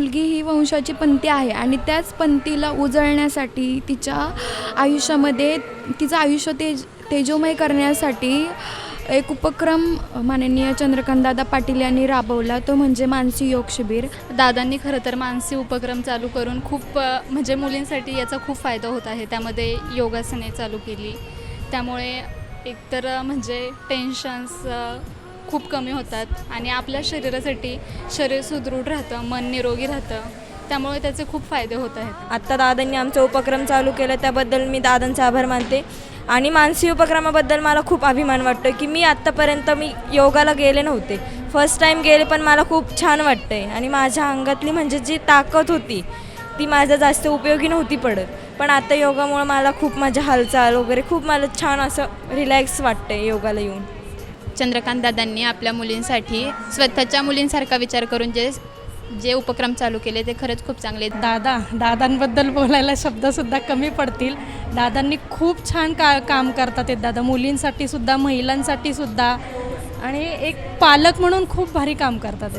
मुलगी ही वंशाची पंथी आहे आणि त्याच पंथीला उजळण्यासाठी तिच्या आयुष्यामध्ये तिचं आयुष्य तेज तेजोमय करण्यासाठी एक उपक्रम माननीय चंद्रकांतदादा पाटील यांनी राबवला. तो म्हणजे मानसी योग शिबिर. दादांनी खरं तर मानसी उपक्रम चालू करून खूप म्हणजे मुलींसाठी याचा खूप फायदा होत आहे. त्यामध्ये योगासने चालू केली. त्यामुळे एकतर म्हणजे टेन्शन्स खूप कमी होतात आणि आपल्या शरीरासाठी शरीर सुदृढ राहतं मन निरोगी राहतं. त्यामुळे त्याचे खूप फायदे होत आहेत. आत्ता दादांनी आमचा उपक्रम चालू केला त्याबद्दल मी दादांचा आभार मानते. आणि मानसी उपक्रमाबद्दल मला खूप अभिमान वाटतो की मी आत्तापर्यंत मी योगाला गेले नव्हते. फर्स्ट टाईम गेले पण मला खूप छान वाटतं आहे आणि माझ्या अंगातली म्हणजे जी ताकद होती ती माझ्या जास्त उपयोगी नव्हती पडत. पण आता योगामुळे मला खूप माझ्या हालचाल वगैरे खूप मला छान असं रिलॅक्स वाटतं आहे योगाला येऊन. चंद्रकांत दादांनी आपल्या मुलींसाठी स्वतःच्या मुलींसारखा विचार करून जे जे उपक्रम चालू केले ते खरंच खूप चांगले आहेत. दादा दादांबद्दल बोलायला शब्दसुद्धा कमी पडतील. दादांनी खूप छान का काम करतात ते दादा. मुलींसाठी सुद्धा महिलांसाठी सुद्धा. आणि एक पालक म्हणून खूप भारी काम करतात